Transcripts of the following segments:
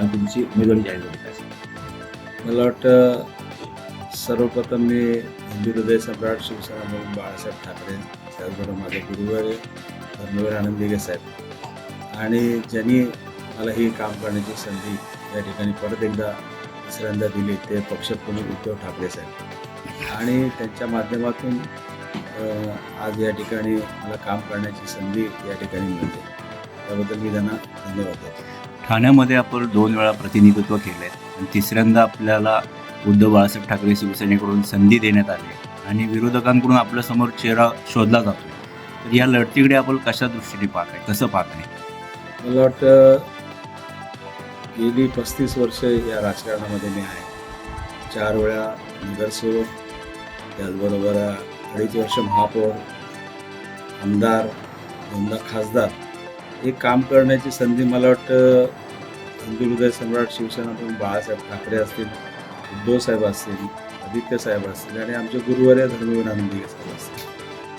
आणि तुमची उमेदवारी जाहीर झाली पाहिजे मला वाटतं सर्वप्रथम मी हिंदू हृदय सम्राट शिवसेना म्हणून बाळासाहेब ठाकरे त्याचबरोबर माझे गुरुवार धर्मवीर आनंद दिघे साहेब. आणि ज्यांनी मला ही काम करण्याची संधी या ठिकाणी परत एकदा तिसऱ्यांदा दिली ते पक्षप्रमुख उद्धव ठाकरे साहेब. आणि त्यांच्या माध्यमातून आज या ठिकाणी मला काम करण्याची संधी या ठिकाणी मिळते. त्याबद्दल मी त्यांना धन्यवाद देतो. ठाण्यामध्ये आपण दोन वेळा प्रतिनिधित्व केलं आहे आणि तिसऱ्यांदा आपल्याला उद्धव बाळासाहेब ठाकरे शिवसेनेकडून संधी देण्यात आली आहे. आणि विरोधकांकडून आपल्यासमोर चेहरा शोधला जातो तर या लढतीकडे आपण कशा दृष्टीने पाहत आहे कसं पाहत आहे मला वाटतं गेली पस्तीस वर्ष या राजकारणामध्ये मी आहे. चार वेळा नगरसेवक त्याचबरोबर अडीच वर्ष महापौर आमदार दोनदा खासदार. हे काम करण्याची संधी मला वाटतं हिंदुहृदय सम्राट शिवसेना पण बाळासाहेब ठाकरे असतील उद्धव साहेब असतील आदित्य साहेब असतील आणि आमचे गुरुवार्य धर्मवीर आनंदी साहेब असतील.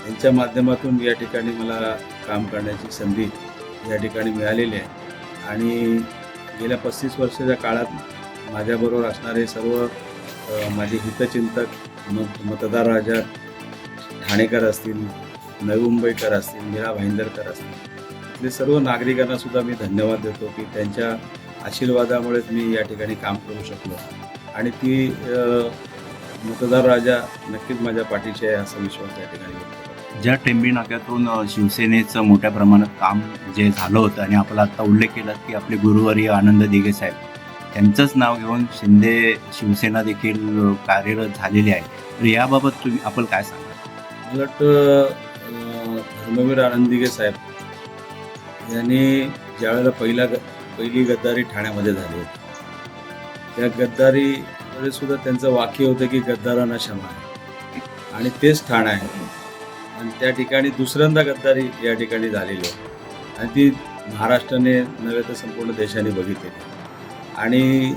यांच्या माध्यमातून या ठिकाणी मला काम करण्याची संधी या ठिकाणी मिळालेली आहे. आणि गेल्या पस्तीस वर्षाच्या काळात माझ्याबरोबर असणारे सर्व माझे हितचिंतक मत मतदार राजा ठाणेकर असतील नवी मुंबईकर असतील मीरा भाईंदरकर असतील इथले सर्व नागरिकांना सुद्धा मी धन्यवाद देतो की त्यांच्या आशीर्वादामुळेच मी या ठिकाणी काम करू शकलो. आणि ती मतदार राजा नक्कीच माझ्या पाठीशी आहे असा विश्वास या ठिकाणी व्यक्त ज्या टेंबी नाक्यातून शिवसेनेचं मोठ्या प्रमाणात काम जे झालं होतं आणि आपला आता उल्लेख केला की आपले गुरुवारी आनंद दिघे साहेब त्यांचंच नाव घेऊन शिंदे शिवसेना देखील कार्यरत झालेली आहे. तर याबाबत तुम्ही आपण काय सांगा मला वाटतं अं, धर्मवीर आनंदिगे साहेब यांनी ज्यावेळेला पहिला ग पहिली गद्दारी ठाण्यामध्ये झाली होती. त्या गद्दारीमध्ये सुद्धा त्यांचं वाक्य होतं की गद्दारांना क्षमा आहे. आणि तेच ठाणं आहे. आणि त्या ठिकाणी दुसऱ्यांदा गद्दारी या ठिकाणी झालेली आहे. आणि ती महाराष्ट्राने नव्हे तर संपूर्ण देशाने बघितलेली आणि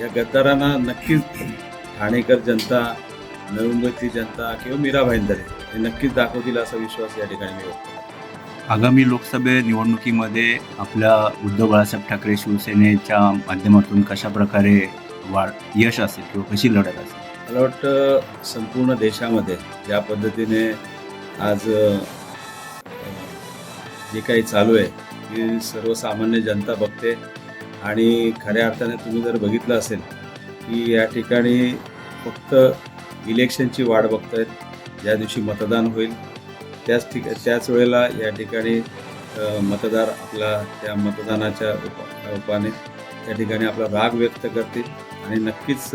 या गद्दारांना नक्कीच ठाणेकर जनता नवी मुंबईतली जनता किंवा मीरा भाईंदरे हे नक्कीच दाखवतील असा विश्वास या ठिकाणी मी व्यक्त करतो. आगामी लोकसभा निवडणुकीमध्ये आपल्या उद्धव बाळासाहेब ठाकरे शिवसेनेच्या माध्यमातून कशा प्रकारे वाढ यश असेल किंवा कशी लढत असेल? मला वाटतं संपूर्ण देशामध्ये ज्या पद्धतीने आज जे काही चालू आहे ती सर्वसामान्य जनता बघते आणि खऱ्या अर्थाने तुम्ही जर बघितलं असेल की या ठिकाणी फक्त इलेक्शनची वाट आहेत ज्या दिवशी मतदान होईल त्याच ठिक त्याच वेळेला या ठिकाणी मतदार आपला त्या मतदानाच्या उप उपाने त्या ठिकाणी आपला राग व्यक्त करतील आणि नक्कीच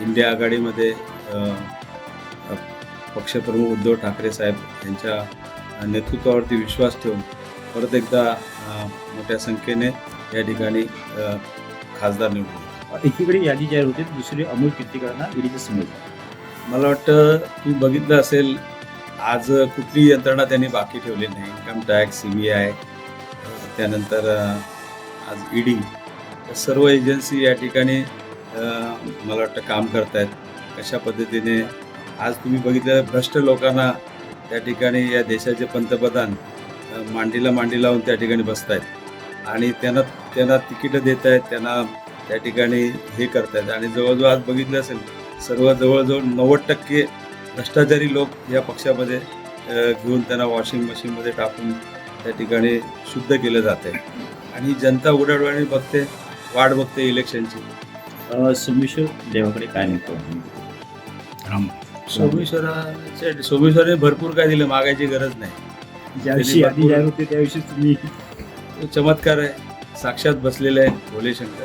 इंडिया आघाडीमध्ये पक्षप्रमुख उद्धव ठाकरे साहेब यांच्या नेतृत्वावरती विश्वास ठेवून परत एकदा मोठ्या संख्येने या ठिकाणी खासदार निवडून. एकीकडे यादी जाहीर होते दुसरी अमोल कीर्तिकांना ईडीचं समोर मला वाटतं तुम्ही बघितलं असेल आज कुठली यंत्रणा त्यांनी बाकी ठेवली नाही. Income tax C B I त्यानंतर आज ईडी सर्व एजन्सी या ठिकाणी मला वाटतं काम करत आहेत कशा पद्धतीने आज तुम्ही बघितलं भ्रष्ट लोकांना त्या ठिकाणी या देशाचे पंतप्रधान मांडीला मांडी लावून त्या ठिकाणी बसत आहेत आणि त्यांना त्यांना तिकीटं देत आहेत त्यांना त्या ठिकाणी हे करत आहेत आणि जवळजवळ आज बघितलं असेल सर्व जवळजवळ नव्वद टक्के भ्रष्टाचारी लोक या पक्षामध्ये घेऊन त्यांना वॉशिंग मशीनमध्ये टाकून त्या ठिकाणी शुद्ध केलं जात आहे. आणि जनता उडाडवाणी बघते वाट बघते इलेक्शनची सोमेश्वर देवाकडे काय राम. सोमेश्वराच्या सोमेश्वराने भरपूर काय दिलं मागायची गरज नाही. ज्या दिवशी यादी जाहीर होते त्याविषयी तुम्ही चमत्कार आहे साक्षात बसलेले आहे भोले शंकर